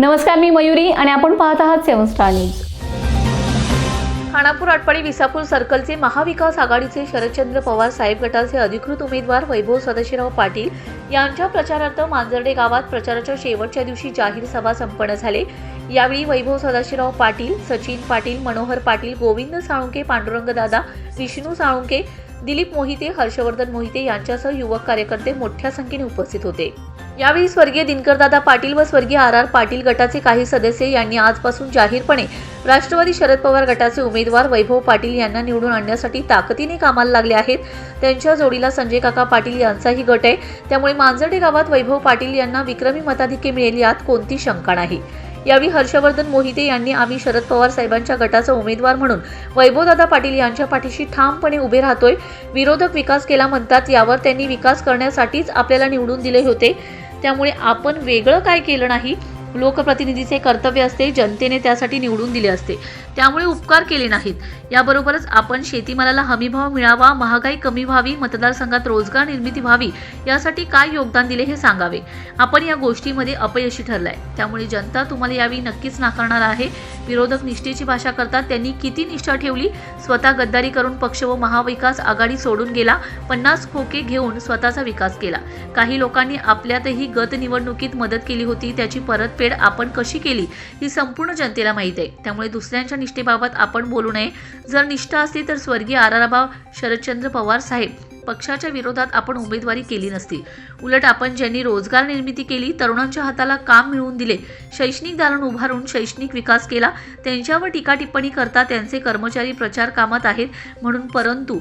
नमस्कार मी मयुरी आणि आपण पाहत आहात seven star news. Khanapur Atpadi Visapur सर्कलचे महाविकास आघाडीचे शरदचंद्र पवार साहेब गटाचे अधिकृत उमेदवार वैभव सदाशिवराव पाटील यांच्या प्रचारार्थ मांजर्डे गावात प्रचाराच्या शेवटच्या दिवशी जाहीर सभा संपन्न झाले. यावेळी वैभव सदाशिवराव पाटील सचिन पाटील मनोहर पाटील गोविंद साळुंके पांडुरंगदादा विष्णू साळुंके दिलीप मोहिते हर्षवर्धन मोहिते यांच्यासह युवक कार्यकर्ते मोठ्या संख्येने उपस्थित होते. यावेळी स्वर्गीय दिनकरदादा पाटील व स्वर्गीय आर आर पाटील गटाचे काही सदस्य यांनी आजपासून जाहीरपणे राष्ट्रवादी शरद पवार गटाचे उमेदवार वैभव पाटील यांना निवडून आणण्यासाठी ताकदीने कामाला लागले आहेत. त्यांच्या जोडीला संजय काका पाटील यांचाही गट आहे. त्यामुळे मांजर्डे गावात वैभव पाटील यांना विक्रमी मताधिक्य मिळेल यात कोणती शंका नाही. यावेळी हर्षवर्धन मोहिते यांनी आम्ही शरद पवार साहेबांच्या गटाचा उमेदवार म्हणून वैभवदादा पाटील यांच्या पाठीशी ठामपणे उभे राहतोय. विरोधक विकास केला म्हणतात यावर त्यांनी विकास करण्यासाठीच आपल्याला निवडून दिले होते. त्यामुळे आपण वेगळं काय केलं नाही? लोकप्रतिनिधीचे कर्तव्य असते जनतेने त्यासाठी निवडून दिले असते. त्यामुळे उपकार केले नाहीत. याबरोबरच आपण शेतीमालाला हमीभाव मिळावा महागाई कमी व्हावी मतदारसंघात रोजगार निर्मिती व्हावी यासाठी काय योगदान दिले हे सांगावे. आपण या गोष्टीमध्ये अपयशी ठरलाय. त्यामुळे जनता तुम्हाला यावेळी नक्कीच नाकारणार आहे. विरोधक निष्ठेची भाषा करतात. त्यांनी किती निष्ठा ठेवली? स्वतः गद्दारी करून पक्ष व महाविकास आघाडी सोडून गेला. पन्नास खोके घेऊन स्वतःचा विकास केला. काही लोकांनी आपल्यातही गत निवडणुकीत मदत केली होती. त्याची परत परतफेड आपण कशी केली ही संपूर्ण जनतेला माहीत आहे. त्यामुळे दुसऱ्यांच्या निष्ठेबाबत आपण बोलू नये. जर निष्ठा असती तर स्वर्गीय आराराबा शरदचंद्र पवार साहेब पक्षाच्या विरोधात आपण उमेदवारी केली नसती. उलट आपण ज्यांनी रोजगार निर्मिती केली तरुणांच्या हाताला काम मिळवून दिले शैक्षणिक दालन उभारून शैक्षणिक विकास केला त्यांच्यावर टीका टिप्पणी करता त्यांचे कर्मचारी प्रचार कामात आहेत म्हणून परंतु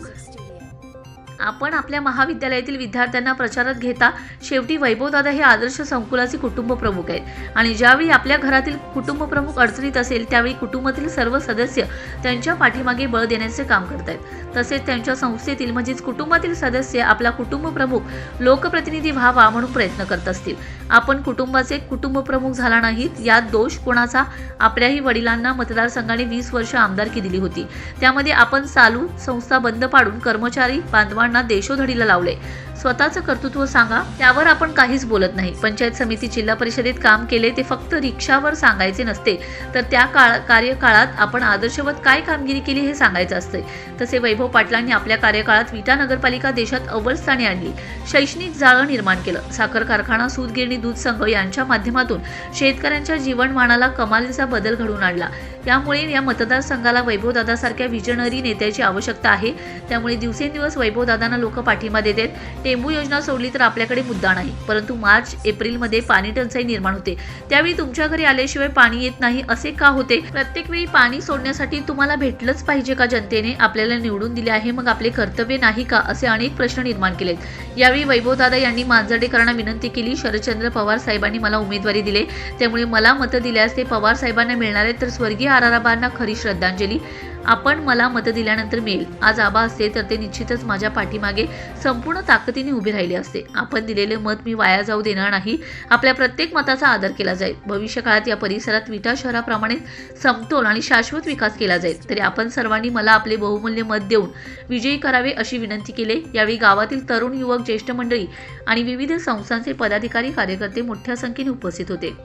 आपण आपल्या महाविद्यालयातील विद्यार्थ्यांना प्रचारात घेता शेवटी वैभवदादा हे आदर्श संकुलाचे कुटुंब प्रमुख आहेत. आणि ज्यावेळी आपल्या घरातील कुटुंब प्रमुख अडचणीत असेल त्यावेळी कुटुंबातील सर्व सदस्य त्यांच्या पाठीमागे बळ देण्याचे काम करत आहेत. तसेच त्यांच्या संस्थेतील म्हणजेच कुटुंबातील सदस्य आपला कुटुंब प्रमुख लोकप्रतिनिधी व्हावा म्हणून प्रयत्न करत असतील. आपण कुटुंबाचे कुटुंब प्रमुख झाला नाहीत यात दोष कोणाचा? आपल्याही वडिलांना मतदारसंघाने वीस वर्ष आमदारकी दिली होती. त्यामध्ये आपण चालू संस्था बंद पाडून कर्मचारी बांधवांना देशोधडीला लावले. स्वतःचं कर्तृत्व सांगा त्यावर आपण काहीच बोलत नाही. पंचायत समिती जिल्हा परिषदेत काम केले ते फक्त रिक्षावर सांगायचे नसते. तर त्या काळ कार्यकाळात आपण आदर्शवत काय कामगिरी केली हे सांगायचं असते. तसे वैभव पाटलांनी आपल्या कार्यकाळात विटा नगरपालिका देशात अव्वल स्थानी आणली. शैक्षणिक जाळं निर्माण केलं. साखर कारखाना सूतगिरणी दूध संघ यांच्या माध्यमातून शेतकऱ्यांच्या जीवनमानाला कमालीचा बदल घडवून आणला. त्यामुळे या मतदारसंघाला वैभवदादासारख्या विजनरी नेत्याची आवश्यकता आहे. त्यामुळे दिवसेंदिवस वैभवदादांना लोक पाठिंबा देत आहेत टेंबू योजना सोडली तर आपल्याकडे मुद्दा नाही. परंतु मार्च एप्रिलमध्ये पाणी टंचाई निर्माण होते. त्यावेळी तुमच्या घरी आल्याशिवाय पाणी येत नाही असे का होते? प्रत्येक वेळी पाणी सोडण्यासाठी तुम्हाला भेटलंच पाहिजे का जनतेने? आपल्याला निवडून दिले आहे मग आपले कर्तव्य नाही का? असे अनेक प्रश्न निर्माण केलेत. यावेळी वैभवदादा यांनी मांजर्डेकरांना विनंती केली शरदचंद्र पवार साहेबांनी मला उमेदवारी दिले. त्यामुळे मला मतं दिल्यास ते पवार साहेबांना मिळणार आहेत तर स्वर्गीय आराराबांना खरी श्रद्धांजली. आपण मला मतं दिल्यानंतर मिळेल. आज आबा असते तर ते निश्चितच माझ्या पाठीमागे संपूर्ण ताकदीने उभे राहिले असते. आपण दिलेले मत मी वाया जाऊ देणार नाही. आपल्या प्रत्येक मताचा आदर केला जाईल. भविष्य काळात या परिसरात विटा शहराप्रमाणे समतोल आणि शाश्वत विकास केला जाईल. तरी आपण सर्वांनी मला आपले बहुमूल्य मत देऊन विजयी करावे अशी विनंती केली. यावेळी गावातील तरुण युवक ज्येष्ठ मंडळी आणि विविध संस्थांचे पदाधिकारी कार्यकर्ते मोठ्या संख्येने उपस्थित होते.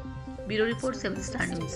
Bureau report seven star news.